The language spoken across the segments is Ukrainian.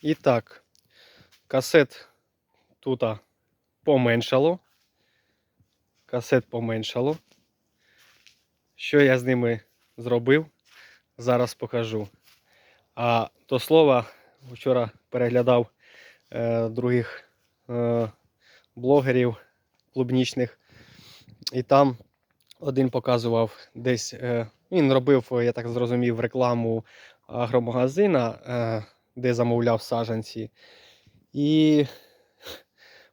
І так, касет тут поменшало. Касет поменшало. Що я з ними зробив, зараз покажу. А до слова, вчора переглядав е, других е, блогерів клубнічних, і там один показував десь. Е, він робив, я так зрозумів, рекламу агромагазина, е, де замовляв саджанці. І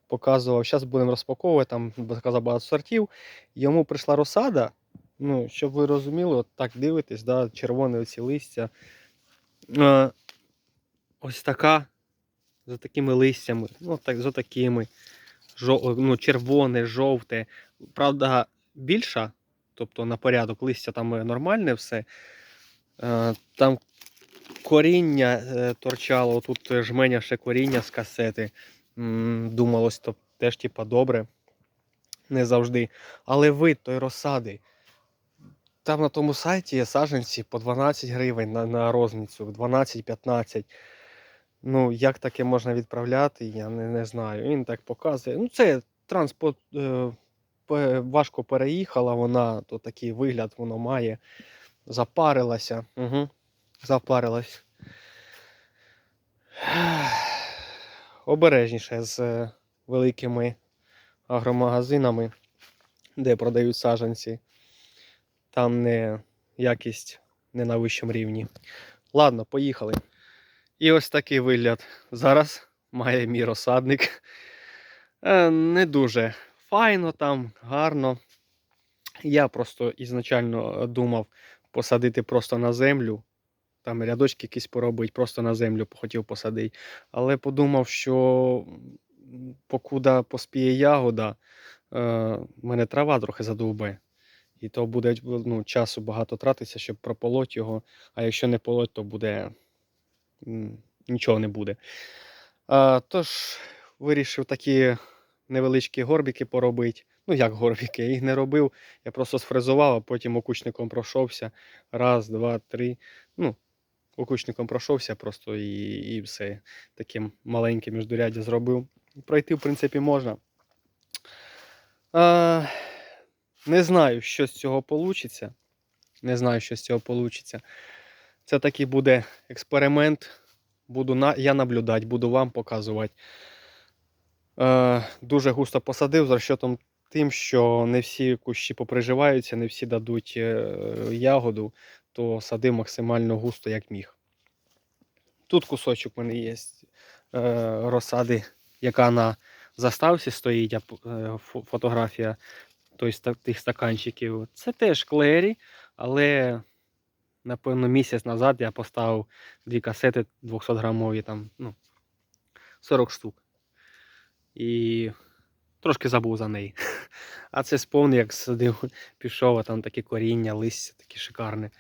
показував, зараз будемо розпаковувати, там показав багато сортів. Йому прийшла розсада. Ну, щоб ви розуміли, от так дивитесь, да, червоне оці листя. Е, ось така, з такими листями, ну, так, з такими. Жо, ну, червоне, жовте. Правда, більша, тобто на порядок листя там нормальне все. Е, там коріння е, торчало, тут е, жменя ще коріння з касети. Думалось, то теж типа добре. Не завжди. Але вид той розсади. Там на тому сайті є саджанці по 12 гривень на, на розницю, 12-15. Ну, як таке можна відправляти, я не, не знаю. Він так показує. Ну, це транспорт е, важко переїхала вона, то такий вигляд воно має. Запарилася. Угу. Запарилась. Обережніше з е, великими агромагазинами, де продають саджанці. Там не якість не на вищому рівні. Ладно, поїхали. І ось такий вигляд. Зараз має мій розсадник. Е, Не дуже файно там, гарно. Я просто ізначально думав посадити просто на землю. Там рядочки якісь поробити, просто на землю хотів посадити. Але подумав, що покуда поспіє ягода, е, мене трава трохи задовбе. І то буде ну, часу багато тратиться, щоб прополоть його. А якщо не полоть, то буде нічого не буде. А, тож вирішив такі невеличкі горбики поробити. Ну, як горбики, я їх не робив. Я просто сфрезував, а потім окучником пройшовся. Раз, два, три. Ну, окучником пройшовся просто і, і все. Таким маленьким міждуряддя зробив. Пройти, в принципі, можна. А, не знаю, що з цього вийде. Не знаю, що з цього вийде. Це такий буде експеримент. Буду на... Я наблюдати, буду вам показувати. Е, дуже густо посадив з розчотом тим, що не всі кущі поприживаються, не всі дадуть е, ягоду, то садив максимально густо, як міг. Тут кусочок у мене є е, розсади, яка на заставці стоїть, е, фо- фотографія тих стаканчиків. Це теж клері, але напевно місяць назад я поставив дві касети 200 грамові, там, ну, 40 штук. І трошки забув за неї. А це сповнив, як садив, пішов, а там таке коріння, листя таке шикарне.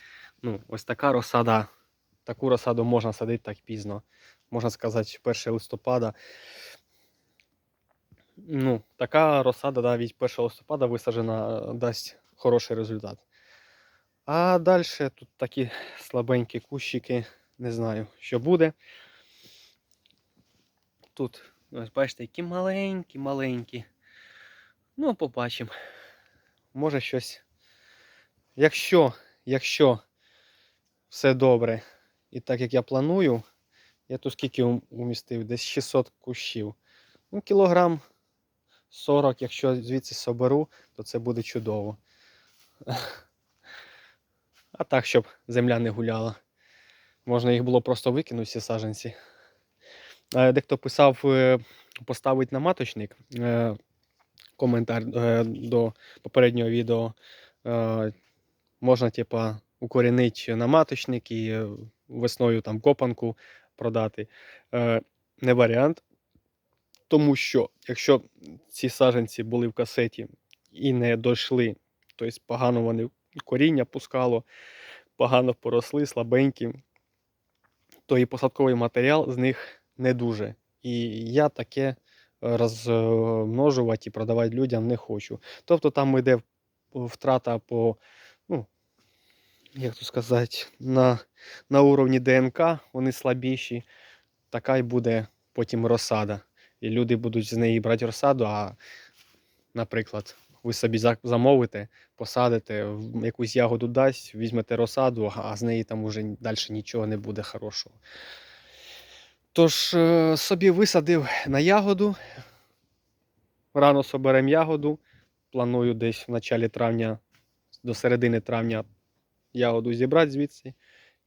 Ну, ось така розсада. Таку розсаду можна садити так пізно. Можна сказати, 1 листопада. Ну, така розсада навіть 1 листопада висаджена е, дасть хороший результат. А далі тут такі слабенькі кущики. Не знаю, що буде. Тут, ось бачите, які маленькі, маленькі. Ну, побачимо. Може щось. Якщо, якщо все добре, і так як я планую, я тут скільки умістив? Десь 600 кущів. Ну, кілограм 40, якщо звідси соберу, то це буде чудово. А так, щоб земля не гуляла. Можна їх було просто викинути, всі саджанці. Е, Дехто писав е, поставити на маточник. Е, Коментар до попереднього відео. Можна, типа, укорінити на маточник і весною там копанку продати. Не варіант. Тому що, якщо ці саджанці були в касеті і не дійшли, тобто погано вони коріння пускало, погано поросли, слабенькі, то і посадковий матеріал з них не дуже. І я таке розмножувати і продавати людям не хочу. Тобто там йде втрата по, ну, як тут сказати, на, на уровні ДНК, вони слабіші. така й буде потім розсада. І люди будуть з неї брати розсаду, а, наприклад, ви собі замовите, посадите, якусь ягоду дасть, візьмете розсаду, а з неї там уже далі нічого не буде хорошого. Тож е, собі висадив на ягоду. Рано соберемо ягоду. Планую десь в началі травня, до середини травня ягоду зібрати звідси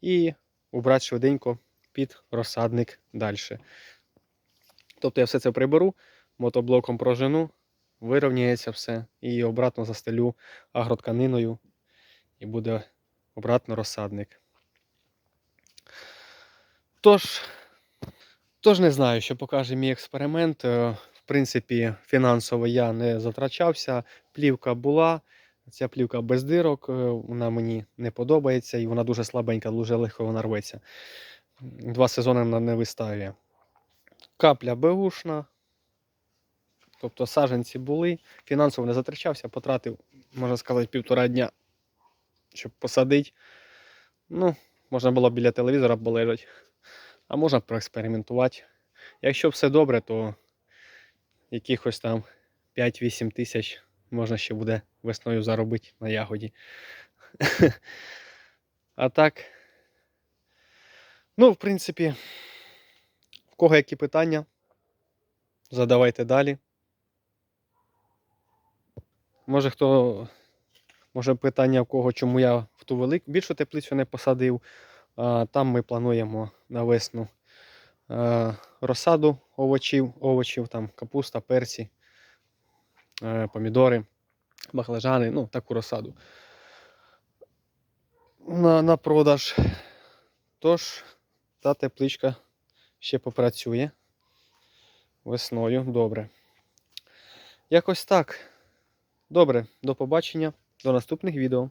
і убрати швиденько під розсадник далі. Тобто я все це приберу, мотоблоком прожену, вирівняється все і обратно застелю агротканиною, і буде обратно розсадник. Тож, тож не знаю, що покаже мій експеримент. Е, В принципі, фінансово я не затрачався. Плівка була. Ця плівка без дирок, е, вона мені не подобається і вона дуже слабенька, дуже легко вона рветься. Два сезони вона не виставлює. Капля беушна. Тобто саженці були. Фінансово не затрачався, потратив, можна сказати, півтора дня, щоб посадити. Ну, можна було біля телевізора полежати, а можна проекспериментувати. Якщо все добре, то якихось там 5-8 тисяч можна ще буде весною заробити на ягоді. А так. Ну, в принципі, в кого які питання, задавайте далі. Може, хто, може питання в кого, чому я в ту велику більшу теплицю не посадив. Там ми плануємо на весну е, розсаду овочів, овочів, там капуста, перці, е, помідори, баклажани, ну, таку розсаду. На, на продаж. Тож, та тепличка ще попрацює весною. Добре. Якось так. Добре, до побачення, до наступних відео.